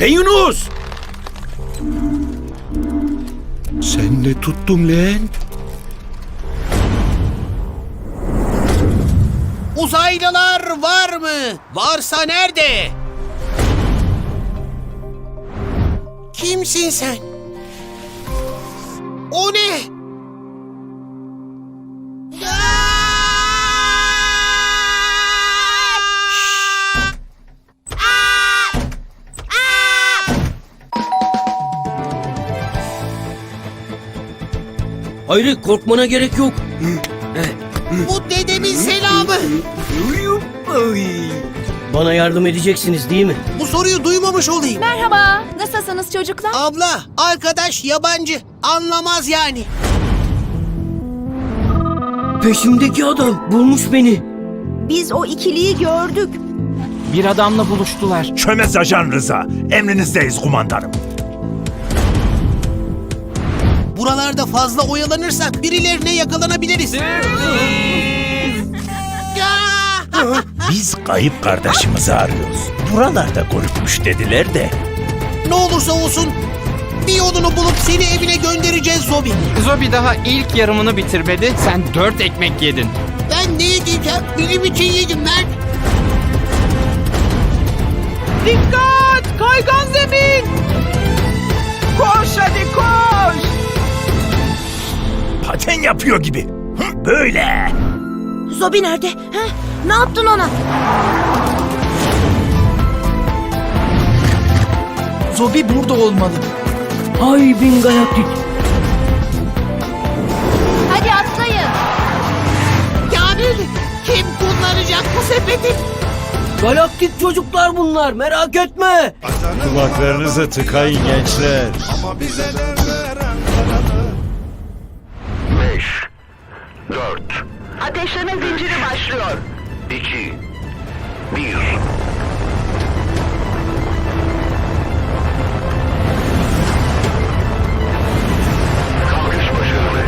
Le Yunus! Sen ne tuttun lan? Uzaylılar var mı? Varsa nerede? Kimsin sen? Hayri korkmana gerek yok. Bu dedemin selamı. Bana yardım edeceksiniz değil mi? Bu soruyu duymamış olayım. Merhaba, nasılsınız çocuklar? Abla, arkadaş yabancı. Anlamaz yani. Peşimdeki adam bulmuş beni. Biz o ikiliyi gördük. Bir adamla buluştular. Çömez Ajan Rıza. Emrinizdeyiz kumandanım. Buralarda fazla oyalanırsak birilerine yakalanabiliriz. Ya! Biz kayıp kardeşimizi arıyoruz. Buralarda görükmüş dediler de. ne olursa olsun bir yolunu bulup seni evine göndereceğiz Zobi. Zobi daha ilk yarımını bitirmedi. Sen dört ekmek yedin. Ben ne yiyeceğim? Bilim için yedim ben. Dikkat! Kaygan zemin! Koş hadi koş! Paten yapıyor gibi. Hı, böyle. Zobi nerede? Ha? Ne yaptın ona? Zobi burada olmalı. Ay bin galaktik. Hadi atlayın. Yani kim kullanacak bu sepeti? Galaktik çocuklar bunlar merak etme. Kulaklarınızı tıkayın gençler. 5 Ateşleme zinciri başlıyor. 2 1 Kalkış başarılı.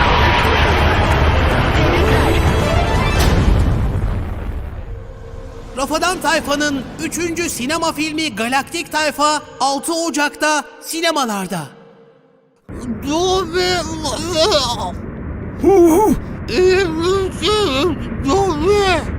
Kalkış başarılı. Rafadan Tayfa'nın 3. sinema filmi Galaktik Tayfa 6 Ocak'ta sinemalarda. Zobi. Zobi.